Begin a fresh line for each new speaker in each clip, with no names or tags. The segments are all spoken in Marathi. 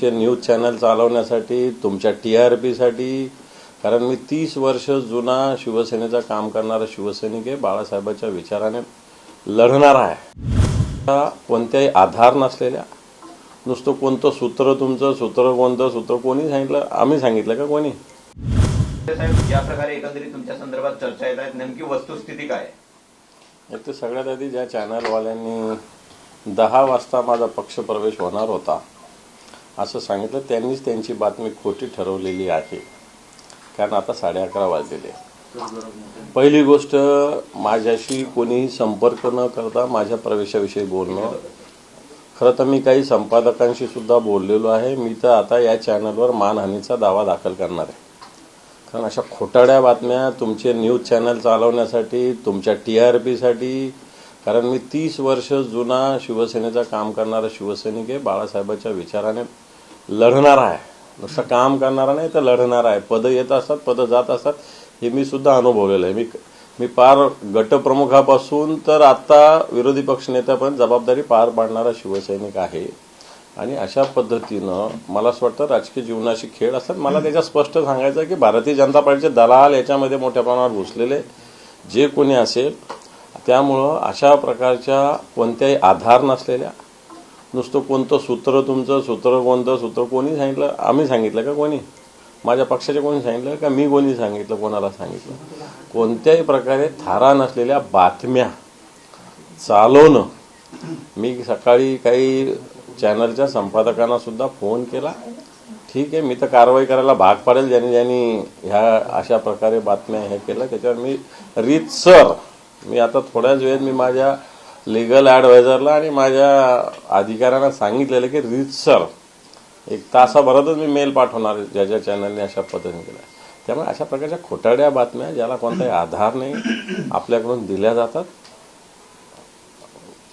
तुमचे न्यूज चॅनल चालवण्यासाठी तुमच्या टी आर पीसाठी कारण मी तीस वर्ष जुना शिवसेनेचं काम करणारा शिवसैनिक आहे बाळासाहेबांच्या विचाराने लढणारा आहे. कोणत्याही आधार नसलेल्या नुसतं कोणतं सूत्र तुमचं सूत्र कोणतं सूत्र कोणी सांगितलं आम्ही सांगितलं का कोणी?
साहेब या प्रकारे एकंदरीत तुमच्या संदर्भात चर्चा येत आहेत. नेमकी वस्तुस्थिती काय?
एक तर सगळ्यात आधी ज्या चॅनलवाल्यांनी दहा वाजता माझा पक्षप्रवेश होणार होता असं सांगितलं. त्यांनीच त्यांची बातमी खोटी ठरवलेली आहे. कारण आता साडे अकरा वाजलेले. पहिली गोष्ट माझ्याशी कोणीही संपर्क न करता माझ्या प्रवेशाविषयी बोलणं. खरं तर मी काही संपादकांशी सुद्धा बोललेलो आहे. मी तर आता या चॅनलवर मानहानीचा दावा दाखल करणार आहे. कारण अशा खोटाड्या बातम्या तुमचे न्यूज चॅनल चालवण्यासाठी तुमच्या टी आर पीसाठी कारण मी तीस वर्ष जुना शिवसेनेचं काम करणारा शिवसैनिक आहे. बाळासाहेबांच्या विचाराने लढणारा आहे. नुसतं काम करणारा नाही तर लढणारा आहे. पदं येत असतात पदं जात असतात. हे मी सुद्धा अनुभवलेलं आहे. मी मी पार गटप्रमुखापासून तर आत्ता विरोधी पक्षनेत्यापर्यंत जबाबदारी पार पाडणारा शिवसैनिक आहे. आणि अशा पद्धतीनं मला असं वाटतं राजकीय जीवनाशी खेळ असतात. मला त्याच्या स्पष्ट सांगायचं आहे की भारतीय जनता पार्टीचे दलाल याच्यामध्ये मोठ्या प्रमाणावर घुसलेले जे कोणी असेल त्यामुळं अशा प्रकारच्या कोणत्याही आधार नसलेल्या नुसतं कोणतं सूत्र तुमचं सूत्र कोणतं सूत्र कोणी सांगितलं? आम्ही सांगितलं का कोणी? माझ्या पक्षाचे कोणी सांगितलं का मी कोणी सांगितलं कोणाला सांगितलं? कोणत्याही प्रकारे थारा नसलेल्या बातम्या चालवणं. मी सकाळी काही चॅनलच्या संपादकांना सुद्धा फोन केला. ठीक आहे मी तर कारवाई करायला भाग पाडेल. ज्यांनी ज्यांनी ह्या अशा प्रकारे बातम्या हे केलं त्याच्यावर मी रीतसर मी आता थोड्याच वेळेत मी माझ्या लिगल ॲडवायझरला आणि माझ्या अधिकाऱ्यांना सांगितलेलं की रीतसर एक तासाभरातच मी मेल पाठवणार ज्या ज्या चॅनलने अशा पद्धतीने केल्या. त्यामुळे अशा प्रकारच्या खोटाड्या बातम्या ज्याला कोणताही आधार नाही आपल्याकडून दिल्या जातात.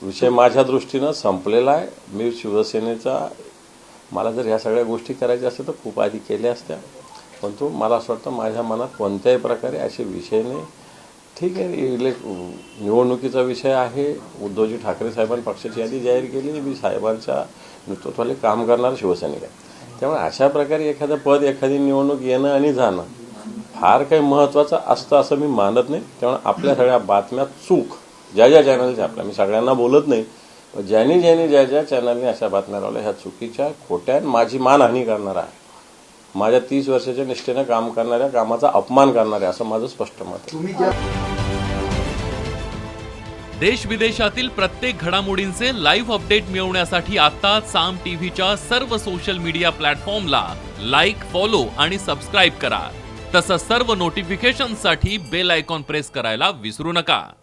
विषय माझ्या दृष्टीनं संपलेला आहे. मी शिवसेनेचा मला जर ह्या सगळ्या गोष्टी करायच्या असतील तर खूप आधी केल्या असत्या. परंतु मला असं वाटतं माझ्या मनात कोणत्याही प्रकारे असे विषय नाही. ठीक आहे इले निवडणुकीचा विषय आहे. उद्धवजी ठाकरे साहेबांनी पक्षाची यादी जाहीर केली. मी साहेबांच्या नेतृत्वाने काम करणारा शिवसैनिक आहे. त्यामुळे अशा प्रकारे एखादं पद एखादी निवडणूक येणं आणि जाणं फार काही महत्त्वाचं असतं असं मी मानत नाही. त्यामुळे आपल्या सगळ्या बातम्या चूक. ज्या ज्या चॅनलच्या आपल्या. मी सगळ्यांना बोलत नाही. ज्यांनी ज्यांनी ज्या ज्या चॅनलने अशा बातम्या लावल्या ह्या चुकीच्या खोट्या माझी मानहानी करणार आहे. माझ्या तीस वर्षाच्या निष्ठेनं काम करणाऱ्या कामाचा अपमान करणाऱ्या असं माझं स्पष्ट मत
देश विदेशातील प्रत्येक घडामोडींचे लाईव्ह अपडेट मिळवण्यासाठी आता साम टीव्हीच्या सर्व सोशल मीडिया प्लॅटफॉर्मला लाईक फॉलो आणि सबस्क्राईब करा. तसंच सर्व नोटिफिकेशनसाठी बेल आयकॉन प्रेस करायला विसरू नका.